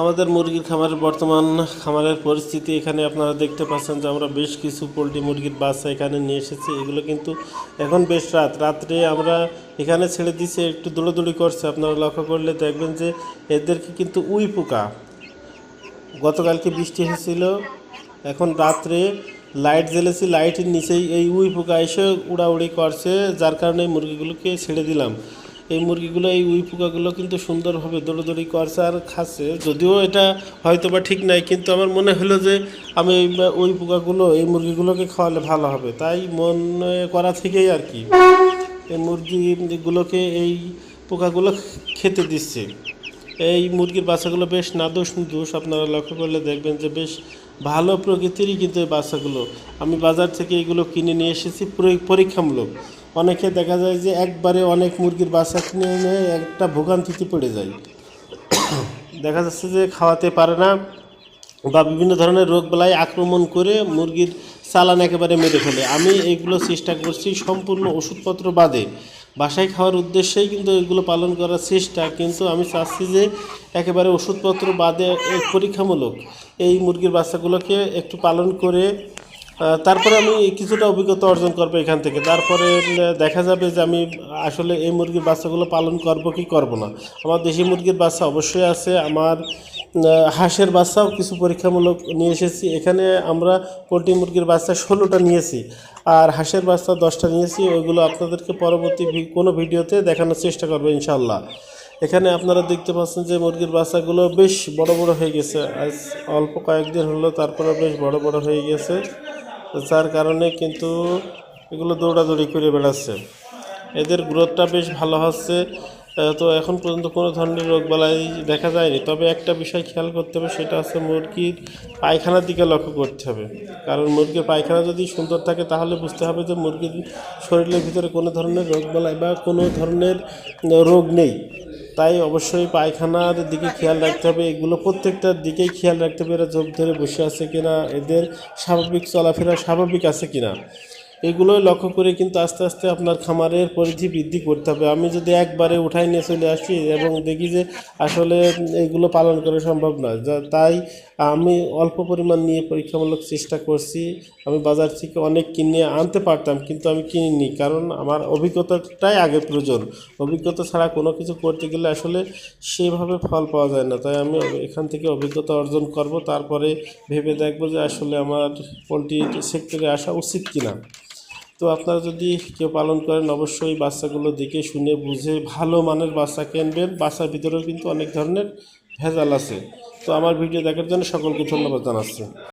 আমাদের মুরগির খামারের বর্তমান খামারের পরিস্থিতি এখানে আপনারা দেখতে পাচ্ছেন যে আমরা বেশ কিছু পোলট্রি মুরগির বাচ্চা এখানে নিয়ে এসেছি। এগুলো কিন্তু এখন বেশ রাত। রাত্রে আমরা এখানে ছেড়ে দিছি, একটু দৌড়োদৌড়ি করছে। আপনারা লক্ষ্য করলে দেখবেন যে এদেরকে কিন্তু উই পোকা। গতকালকে বৃষ্টি হয়েছিল, এখন রাত্রে লাইট জ্বেলেছি, লাইটের নিচেই এই উই পোকা এসে উড়াউড়ি করছে, যার কারণে মুরগিগুলোকে ছেড়ে দিলাম। এই মুরগিগুলো, এই উই পোকাগুলো কিন্তু সুন্দরভাবে দৌড়োদৌড়ি করছে আর খাচ্ছে। যদিও এটা হয়তো বা ঠিক নাই, কিন্তু আমার মনে হলো যে আমি এই উই পোকাগুলো, এই মুরগিগুলোকে খাওয়ালে ভালো হবে। তাই মনে করা থেকেই আর কি, এই মুরগিগুলোকে এই পোকাগুলো খেতে দিচ্ছে। এই মুরগির বাচ্চাগুলো বেশ নাদোষ নুদোষ আপনারা লক্ষ্য করলে দেখবেন যে বেশ ভালো প্রকৃতিরই কিন্তু এই বাচ্চাগুলো। আমি বাজার থেকে এগুলো কিনে নিয়ে এসেছি পুরো পরীক্ষামূলক। অনেকে দেখা যায় যে একবারে অনেক মুরগির বাচ্চা কিনে এনে একটা ভোগান্তিতে পড়ে যায়। দেখা যাচ্ছে যে খাওয়াতে পারে না বা বিভিন্ন ধরনের রোগ বেলায় আক্রমণ করে মুরগির চালান একেবারে মেরে ফেলে। আমি এইগুলো চেষ্টা করছি সম্পূর্ণ ওষুধপত্র বাদে। বাসায় খাওয়ার উদ্দেশ্যেই কিন্তু এগুলো পালন করার চেষ্টা, কিন্তু আমি চাচ্ছি যে একেবারে ওষুধপত্র বাদে পরীক্ষামূলক এই মুরগির বাচ্চাগুলোকে একটু পালন করে তারপরে আমি কিছুটা অভিজ্ঞতা অর্জন করব এখান থেকে। তারপরে দেখা যাবে যে আমি আসলে এই মুরগির বাচ্চাগুলো পালন করব কি করব না। আমার দেশি মুরগির বাচ্চা অবশ্যই আছে, আমার হাঁসের বাচ্চাও কিছু পরীক্ষামূলক নিয়ে এসেছি। এখানে আমরা পোলট্রি মুরগির বাচ্চা ষোলোটা নিয়েছি আর হাঁসের বাচ্চা দশটা নিয়েছি। ওইগুলো আপনাদেরকে পরবর্তী কোনো ভিডিওতে দেখানোর চেষ্টা করব ইনশাল্লাহ এখানে আপনারা দেখতে পাচ্ছেন যে মুরগির বাচ্চাগুলো বেশ বড় বড় হয়ে গেছে। আজ অল্প কয়েকদিন হলো, তারপরে বেশ বড় বড় হয়ে গেছে। তো যার কারণে কিন্তু এগুলো দৌড়াদৌড়ি করে বেড়াচ্ছে। এদের গ্রোথটা বেশ ভালো হচ্ছে। তো এখন পর্যন্ত কোনো ধরনের রোগ বালাই দেখা যায়নি। তবে একটা বিষয় খেয়াল করতে হবে, সেটা হচ্ছে মুরগির পায়খানার দিকে লক্ষ্য করতে হবে। কারণ মুরগির পায়খানা যদি সুন্দর থাকে, তাহলে বুঝতে হবে যে মুরগির শরীরের ভিতরে কোনো ধরনের রোগ বালাই বা কোনো ধরনের রোগ নেই। তাই অবশ্যই পায়খানার দিকে খেয়াল রাখতে হবে। এগুলো প্রত্যেকটার দিকেই খেয়াল রাখতে হবে। এরা জোর ধরে বসে আছে কিনা? এদের স্বাভাবিক চলাফেরা স্বাভাবিক আছে কিনা? এগুলোই লক্ষ্য করে কিন্তু আস্তে আস্তে আপনার খামারের পরিধি বৃদ্ধি করতে হবে। আমি যদি একবারে উঠাই নিয়ে চলে আসি এবং দেখি যে আসলে এগুলো পালন করা সম্ভব না যা- তাই আমি অল্প পরিমাণ নিয়ে পরীক্ষামূলক চেষ্টা করছি। আমি বাজার থেকে অনেক কিনে আনতে পারতাম কিন্তু আমি কিনিনি কারণ আমার অভিজ্ঞতাটাই আগে প্রয়োজন। অভিজ্ঞতা ছাড়া কোনো কিছু করতে গেলে আসলে সেভাবে ফল পাওয়া যায় না। তাই আমি এখান থেকে অভিজ্ঞতা অর্জন করব, তারপরে ভেবে দেখব যে আসলে আমার পোলট্রি সেক্টরে আসা উচিত কিনা। তো আপনারা যদি কেউ পালন করেন, অবশ্যই বাচ্চাগুলো দেখে শুনে বুঝে ভালো মানের বাচ্চা কিনবেন। বাচ্চার ভিতরেও কিন্তু অনেক ধরনের ভেজাল আছে। তো আমার ভিডিও দেখার জন্য সকলকে ধন্যবাদ জানাচ্ছি।